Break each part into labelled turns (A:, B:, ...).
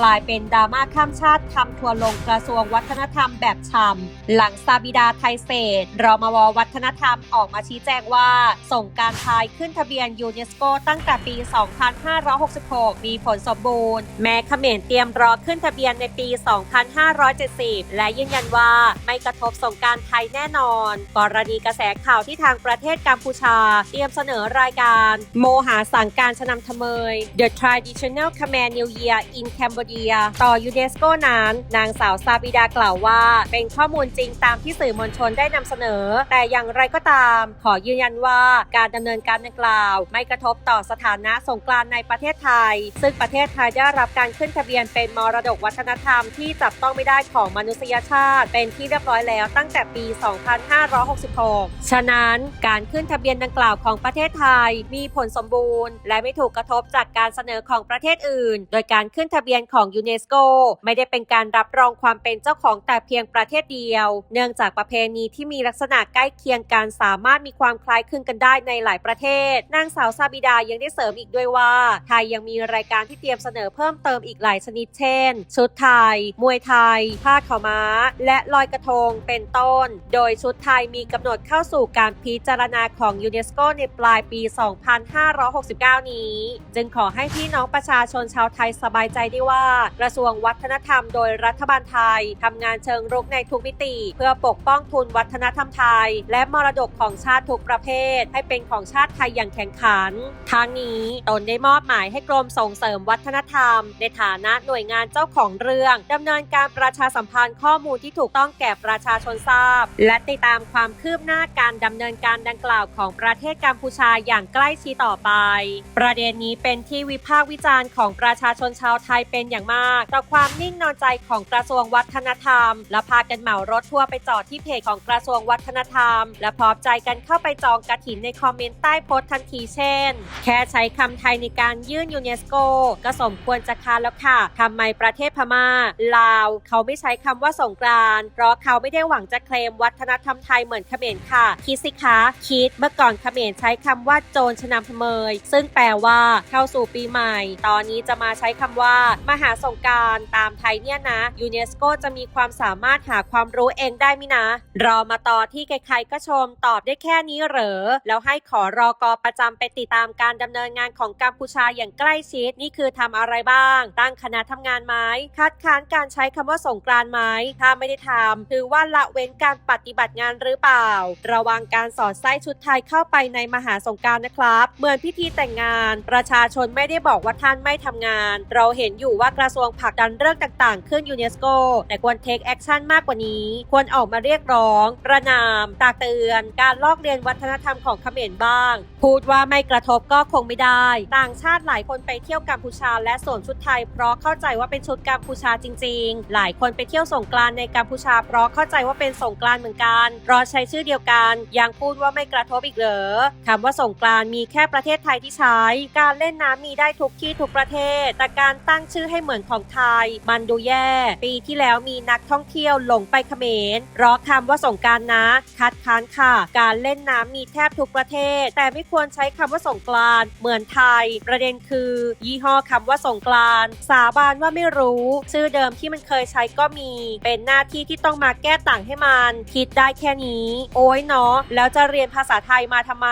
A: กลายเป็นดราม่าข้ามชาติทำทัวร์ลงกระทรวงวัฒนธรรมแบบฉ่ำหลังซาบิดาไทยเศษรมววัฒนธรรมออกมาชี้แจงว่า ส่งการไทยขึ้นทะเบียนยูเนสโกตั้งแต่ปี 2566 มีผลสมบูรณ์ แม้เขมรเตรียมรอขึ้นทะเบียนในปี 2570 และยืนยันว่าไม่กระทบส่งการไทยแน่นอน กรณีกระแสข่าวที่ทางประเทศกัมพูชา เตรียมเสนอรายการ โมหาสังการชนำทเมย The Traditional Khmer New Year in Cambodia ต่อยูเนสโกนั้น นางสาวซาบิดากล่าวว่า เป็นข้อมูลจริงตามที่สื่อมวลชนได้นำเสนอ แต่อย่างไรก็ตาม ขอยืนยันว่าการดำเนินการดังกล่าว ไม่กระทบต่อสถานะสงกรานในประเทศไทย ซึ่งประเทศไทยได้รับการขึ้นทะเบียนเป็นมรดกวัฒนธรรมที่จับต้องไม่ได้ของมนุษยชาติ เป็นที่เรียบร้อยแล้วตั้งแต่ปี 2566 ฉะนั้นการขึ้นทะเบียนดังกล่าวของประเทศไทยมีผลสมบูรณ์ และไม่ถูกกระทบจากการเสนอของประเทศอื่น โดยการขึ้นทะเบียนของยูเนสโกไม่ได้เป็นการรับรองความเป็นเจ้าของแต่เพียงประเทศเดียว เนื่องจากประเพณีที่มีลักษณะใกล้เคียงกันสามารถมีความคล้ายคลึงกันได้ในหลายประเทศ นางสาวซาบิดายังได้เสริมอีกด้วยว่า ไทยยังมีรายการที่เตรียมเสนอเพิ่มเติมอีกหลายชนิดเช่น ชุดไทย มวยไทย ผ้าขาวม้า และลอยกระทงเป็นต้น โดยชุดไทยมีกำหนดเข้าสู่การพิจารณาของยูเนสโกในปลายปี 2569 นี้ จึงขอให้พี่น้องประชาชนชาวไทยสบายใจได้ว่ากระทรวงวัฒนธรรมโดยรัฐบาลไทยทำงานเชิงรุกในทุกมิติ เพื่อปกป้องทุนวัฒนธรรมไทย และมรดกของชาติทุกประเภท ให้เป็นของชาติไทยอย่างแข่งขันทางนี้ตนได้มอบหมายให้กรมส่งเสริมวัฒนธรรม ในฐานะหน่วยงานเจ้าของเรื่องดำเนินการประชาสัมพันธ์ข้อมูลที่ถูกต้องแก่ประชาชนทราบ และติดตามความคืบหน้าการดำเนินการดังกล่าวของประเทศกัมพูชาอย่างใกล้ชิดต่อไป ประเด็นนี้เป็นที่วิพากษ์วิจารณ์ของประชาชนชาวไทยเป็นอย่างมาก ต่อความนิ่งนอนใจของกระทรวงวัฒนธรรม และพากันเหมารถทัวร์ไปจอดที่เพจของกระทรวงวัฒนธรรม และพร้อมใจกันเข้าไปจองกระถินในคอมเมนต์ใต้โพสต์ทันทีเช่น แค่ใช้คำไทยในการยื่นยูเนสโกก็สมควรจะคานแล้วค่ะทำไมประเทศพม่า ลาว เขาไม่ใช้คำว่าสงกรานต์เพราะเขาไม่ได้หวังจะเคลมวัฒนธรรมไทยเหมือนเขมรค่ะ คิดสิคะคิดเมื่อก่อนเขมรใช้คำว่าโจรชนำพเมยซึ่งแปลว่าเข้าสู่ปีใหม่ ตอนนี้จะมาใช้คำว่ามหาสงการตามไทยเนี่ยนะยูเนสโกจะมีความสามารถหาความรู้เองได้มินะ รอมาต่อที่ใครๆก็ชมตอบได้แค่นี้เหรอ แล้วให้ขอรอกอประจำไปติดตามการดำเนินงานของกัมพูชาอย่างใกล้ชิด นี่คือทำอะไรบ้าง ตั้งคณะทำงานไหมคัดค้านการใช้คำว่าสงกรานไหมถ้าไม่ได้ทำถือว่าละเว้นการปฏิบัติงานหรือเปล่า ระวังการสอดไส้ชุดไทยเข้าไปในมหาสงการนะครับ เหมือนพิธีแต่งงาน ประชาชนไม่ได้บอกว่าท่านไม่ทำงาน เราเห็นอยู่ว่ากระทรวงผลักดันเรื่องต่างๆ ขึ้นยูเนสโก แต่ควรเทคแอคชั่นมากกว่านี้ ควรออกมาเรียกร้อง ประนาม ตากเตือน การลอกเรียนวัฒนธรรมของเขมรบ้าง พูดว่าไม่กระทบก็คงไม่ได้ ต่างชาติหลายคนไปเที่ยวกัมพูชาและสวมชุดไทย เพราะเข้าใจว่าเป็นชุดกัมพูชาจริง ๆ หลายคนไปเที่ยวสงกรานในกัมพูชา เพราะเข้าใจว่าเป็นสงกรานเหมือนกันเพราะใช้ชื่อเดียวกันยังพูดว่าไม่กระทบอีกเหรอคำว่าสงกรานมีแค่ประเทศไทยที่ใช้ การเล่นน้ำมีได้ทุกที่ทุกประเทศ แต่การตั้งชื่อให้เหมือนของไทย มันดูแย่ ปีที่แล้วมีนักท่องเที่ยวหลงไปเขมรราะคำว่าสงการนะ คัดค้านค่ะ การเล่นน้ำมีแทบทุกประเทศ แต่ไม่ควรใช้คำว่าสงกรานเหมือนไทย ประเด็นคือ ยี่ห้อคำว่าสงกรานสาบานว่าไม่รู้ชื่อเดิมที่มันเคยใช้ก็มี เป็นหน้าที่ที่ต้องมาแก้ต่างให้มัน คิดได้แค่นี้ โอ้ยเนาะแล้วจะเรียนภาษาไทยมาทำไม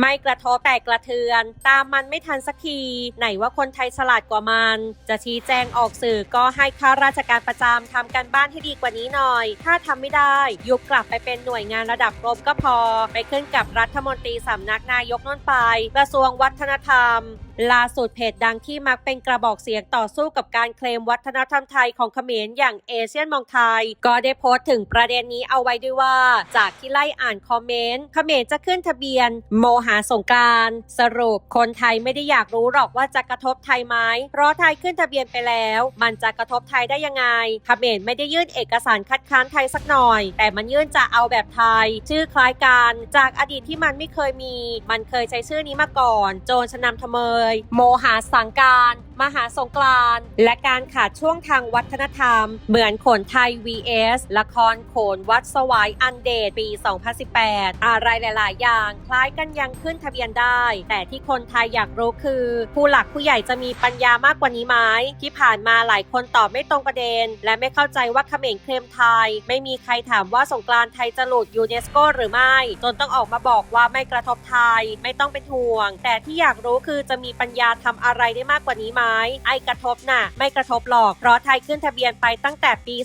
A: ไม่กระทบแต่กระเทือน ตามมันไม่ทันสักที ไหนว่าคนไทยฉลาดกว่ามัน จะชี้แจงออกสื่อก็ให้ข้าราชการประจำทำการบ้านให้ดีกว่านี้หน่อย ถ้าทำไม่ได้ยุบกลับไปเป็นหน่วยงานระดับกรมก็พอ ไปขึ้นกับรัฐมนตรีสำนักนายกโน่นไป กระทรวงวัฒนธรรม ล่าสุดเพจดังที่มักเป็นกระบอกเสียงต่อสู้กับการเคลมวัฒนธรรมไทยของเขมรอย่างเอเชียนมองไทย ก็ได้โพสต์ถึงประเด็นนี้เอาไว้ด้วยว่า จากที่ไล่อ่านคอมเมนต์เขมรจะขึ้นทะเบียน โมหาสงการสรุปคนไทยไม่ได้อยากรู้หรอกว่าจะกระทบไทยไหมเพราะไทยขึ้นทะเบียนไปแล้ว มันจะกระทบไทยได้ยังไงเขมรไม่ได้ยื่นเอกสารคัดค้านไทยสักหน่อย แต่มันยื่นจะเอาแบบไทย ชื่อคล้ายกันจากอดีตที่มันไม่เคยมี มันเคยใช้ชื่อนี้มาก่อน โจรชนำทเมยโมหาสังการ มหาสงกรานต์และการขาดช่วงทางวัฒนธรรม เหมือนโขนไทย vs ละครโขนวัดสวายอันเดตปี 2018 อะไรหลาย ๆ อย่างคล้ายกันยังขึ้นทะเบียนได้ แต่ที่คนไทยอยากรู้คือ ผู้หลักผู้ใหญ่จะมีปัญญามากกว่านี้ไหมที่ผ่านมาหลายคนตอบไม่ตรงประเด็น และไม่เข้าใจว่าเขมรเคลมไทย ไม่มีใครถามว่าสงกรานต์ไทยจะหลุดยูเนสโกหรือไม่ จนต้องออกมาบอกว่าไม่กระทบไทย ไม่ต้องเป็นห่วง แต่ที่อยากรู้คือจะมีปัญญาทำอะไรได้มากกว่านี้ไหมไอ้กระทบน่ะ ไม่กระทบหรอก เพราะไทยขึ้นทะเบียนไปตั้งแต่ปี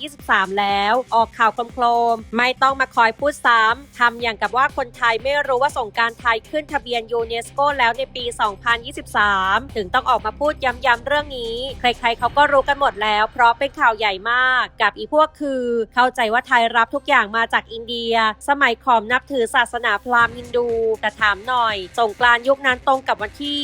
A: 2023 แล้ว ออกข่าวโครมๆไม่ต้องมาคอยพูดซ้ำทำอย่างกับว่าคนไทยไม่รู้ว่าสงการไทยขึ้นทะเบียนยูเนสโกแล้วในปี 2023 ถึงต้องออกมาพูดย้ำๆเรื่องนี้ ใครๆเขาก็รู้กันหมดแล้ว เพราะเป็นข่าวใหญ่มาก กับอีพวกคือ เข้าใจว่าไทยรับทุกอย่างมาจากอินเดีย สมัยขอมนับถือศาสนาพราหมณ์ฮินดู แต่ถามหน่อย สงกรานยุคนั้นตรงกับวันที่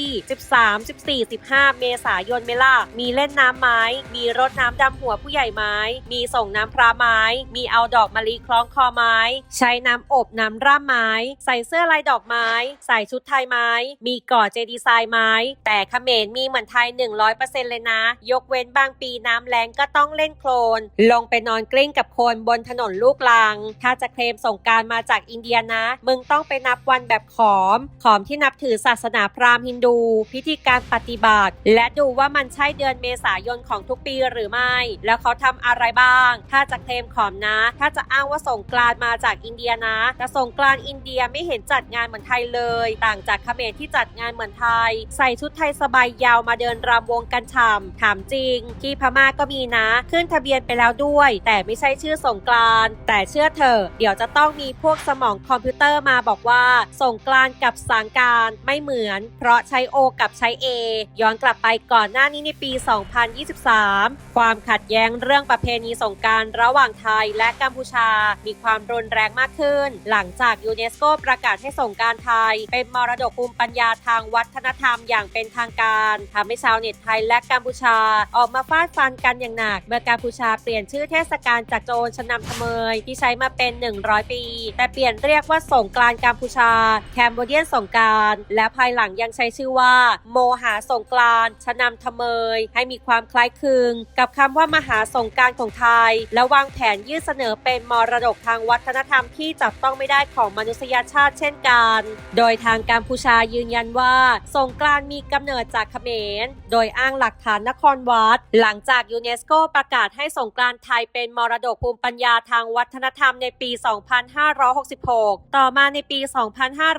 A: 13 14 15เมษายนเมล่ะมีเล่นน้ำไม้ มีรดน้ำดำหัวผู้ใหญ่ไม้ มีส่งน้ำพระไม้ มีเอาดอกมะลิคล้องคอไม้ ใช้น้ำอบน้ำร่ำไม้ ใส่เสื้อลายดอกไม้ ใส่ชุดไทยไม้ มีก่อเจดีไซน์ไม้ แต่เขมรมีเหมือนไทย 100%เลยนะ ยกเว้นบางปีน้ำแรงก็ต้องเล่นโคลน ลงไปนอนกลิ้งกับโคลนบนถนนลูกลัง ถ้าจะเคลมส่งการมาจากอินเดียนะ มึงต้องไปนับวันแบบขอม ขอมที่นับถือศาสนาพราหมณ์ฮินดู พิธีการปฏิบัติและดูว่ามันใช่เดือนเมษายนของทุกปีหรือไม่ แล้วเขาทำอะไรบ้าง ถ้าจะเคลมขอมนะ ถ้าจะอ้างว่าส่งกรานมาจากอินเดียนะ แต่ส่งกรานอินเดียไม่เห็นจัดงานเหมือนไทยเลย ต่างจากเขมรที่จัดงานเหมือนไทย ใส่ชุดไทยสบายยาวมาเดินรำวงกันฉ่ำถามจริง ที่พม่าก็มีนะ ขึ้นทะเบียนไปแล้วด้วย แต่ไม่ใช่ชื่อสงกรานแต่เชื่อเถอะเดี๋ยวจะต้องมีพวกสมองคอมพิวเตอร์มาบอกว่าสงกรานกับสางการไม่เหมือน เพราะใช้ O กับใช้ A ย้อนกลับับไปก่อนหน้านี้ในปี 2023 ความขัดแย้งเรื่องประเพณีสงกรารระหว่างไทยและกัมพูชา มีความรุนแรงมากขึ้น หลังจากยูเนสโกประกาศให้สงกรารไทย เป็นมรดกภูมิปัญญาทางวัฒนธรรมอย่างเป็นทางการทำให้ชาวเน็ตไทยและกัมพูชา ออกมาฟาดฟันกันอย่างหนัก เมื่อกัมพูชาเปลี่ยนชื่อเทศกาลจากโจรชนำทเมยที่ใช้มาเป็น 100 ปี แต่เปลี่ยนเรียกว่าสงกรานต์กัมพูชา แคมโบเดียนสงกราร และภายหลังยังใช้ชื่อว่า โมหาสงกรานต์ชนำทเมย ให้มีความคล้ายคลึง กับคำว่ามหาสงการของไทย และวางแผนยื่นเสนอเป็นมรดกทางวัฒนธรรมที่จับต้องไม่ได้ของมนุษยชาติเช่นกัน โดยทางกัมพูชายืนยันว่า สงกรานมีกำเนิดจากเขมร โดยอ้างหลักฐานนครวัด หลังจากยูเนสโกประกาศให้สงกรานไทยเป็นมรดกภูมิปัญญาทางวัฒนธรรมในปี 2566 ต่อมาในปี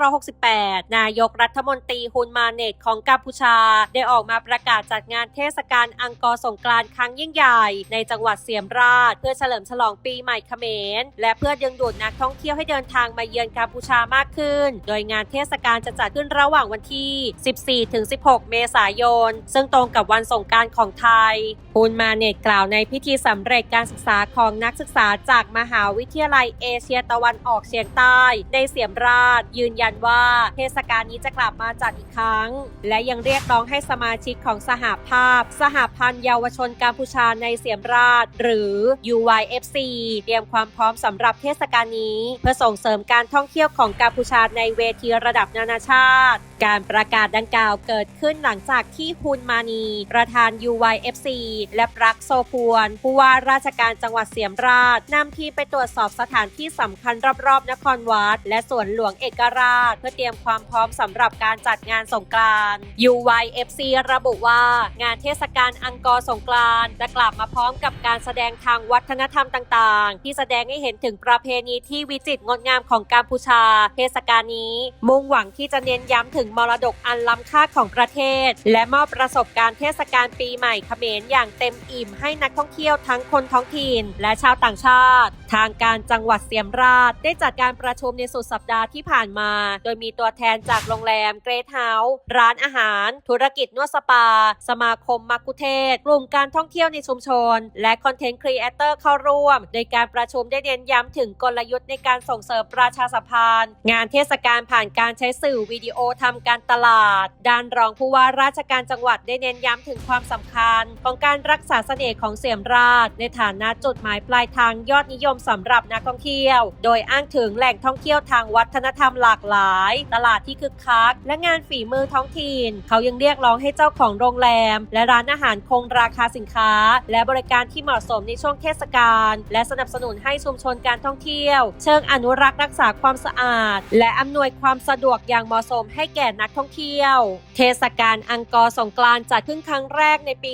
A: 2568 นายกรัฐมนตรีฮุนมาเนตของกัมพูชาได้ออกมาประกาศจัดงานเทศกาลอังกอร์สงกรานต์ครั้งยิ่งใหญ่ ในจังหวัดเสียมราช เพื่อเฉลิมฉลองปีใหม่เขมร และเพื่อดึงดูดนักท่องเที่ยวให้เดินทางมาเยือนกัมพูชามากขึ้น โดยงานเทศกาลจะจัดขึ้นระหว่างวันที่ 14-16 เมษายน ซึ่งตรงกับวันสงการของไทยฮุนมาเนตกล่าวในพิธีสำเร็จการศึกษาของนักศึกษาจากมหาวิทยาลัยเอเชียตะวันออกเฉียงใต้ในเสียมราช ยืนยันว่าเทศกาลนี้จะกลับมาจัดอีกครั้ง และยังเรียกร้องให้สมาชิกของสหภาพ สหพันธ์เยาวชนกัมพูชาในเสียมราช หรือ UYFC เตรียมความพร้อมสำหรับเทศกาลนี้ เพื่อส่งเสริมการท่องเที่ยวของกัมพูชาในเวทีระดับนานาชาติ การประกาศดังกล่าวเกิดขึ้นหลังจากที่ฮุนมานี ประธาน UYFC และปรักโซพวนผู้ว่าราชการจังหวัดเสียมราชนำทีมไปตรวจสอบสถานที่สำคัญรอบๆ นครวัด และสวนหลวงเอกราช เพื่อเตรียมความพร้อมสำหรับการจัดงานสงกรานต์ UYFC ระบุว่างานเทศกาลอังกอร์สงกรานจะกลับมาพร้อมกับการแสดงทางวัฒนธรรมต่าง ๆ ที่แสดงให้เห็นถึงประเพณีที่วิจิตรงดงามของกัมพูชา เทศกาลนี้ มุ่งหวังที่จะเน้นย้ำถึงมรดกอันล้ำค่าของประเทศ และมอบประสบการณ์เทศกาลปีใหม่เขมรอย่างเต็มอิ่มให้นักท่องเที่ยวทั้งคนท้องถิ่นและชาวต่างชาติ ทางการจังหวัดเสียมราช ได้จัดการประชุมในสุดสัปดาห์ที่ผ่านมา โดยมีตัวแทนจากโรงแรมเกรทเฮาส์ร้านอาหาร ธุรกิจนวดสปา สมาคมมักคุเทศ กลุ่มการท่องเที่ยวในชุมชน และคอนเทนต์ครีเอเตอร์เข้าร่วม โดยการประชุมได้เน้นย้ำถึงกลยุทธ์ในการส่งเสริมประชาสัมพันธ์ งานเทศกาลผ่านการใช้สื่อวิดีโอทำการตลาด ด้านรองผู้ว่าราชการจังหวัดได้เน้นย้ำถึงความสำคัญ ของการรักษาเสน่ห์ของเสียมราช ในฐานะจุดหมายปลายทางยอดนิยมสำหรับนักท่องเที่ยว โดยอ้างถึงแหล่งท่องเที่ยวทางวัฒนธรรมหลากหลาย ตลาดที่คึกคัก และงานฝีมือท้องถิ่น เขายังเรียกร้องให้เจ้าของโรงแรม และร้านอาหารคงราคาสินค้า และบริการที่เหมาะสมในช่วงเทศกาลและสนับสนุนให้ชุมชนการท่องเที่ยว เชิงอนุรักษ์รักษาความสะอาด และอำนวยความสะดวกอย่างเหมาะสมให้แก่นักท่องเที่ยว เทศกาลอังกอร์สงกรานต์จัดขึ้นครั้งแรกในปี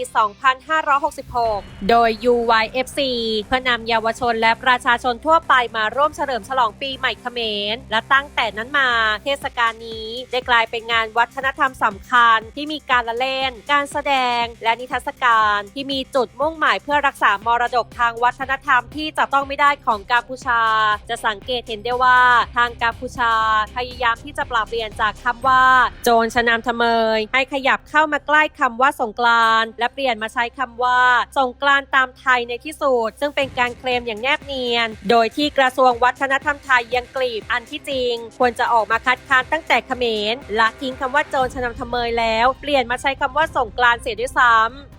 A: 2566 โดย UYFC เพื่อนำเยาวชนและประชาชนทั่วไปมาร่วมเฉลิมฉลองปีใหม่เขมร และตั้งแต่นั้นมา เทศกาลนี้ได้กลายเป็นงานวัฒนธรรมสำคัญ ที่มีการละเล่น การแสดง และนิทรรศการที่มีจุดมุ่งหมายเพื่อรักษามรดกทางวัฒนธรรมที่จะต้องไม่ได้ของกัมพูชา จะสังเกตเห็นได้ว่าทางกัมพูชา พยายามที่จะปรับเปลี่ยนจากคำว่า โจรชนามทเมย ให้ขยับเข้ามาใกล้คำว่าสงกรานและเปลี่ยนมาใช้คำว่า สงกรานต์ตามไทยในที่สุด ซึ่งเป็นการเคลมอย่างแนบเนียน โดยที่กระทรวงวัฒนธรรมไทยยังกลีบอันที่จริง ควรจะออกมาคัดค้านตั้งแต่เขมรละทิ้งคำว่าโจรชนามทเมยแล้ว เปลี่ยนมาใช้คำว่าสงกรานเสียด้วยซ้ำ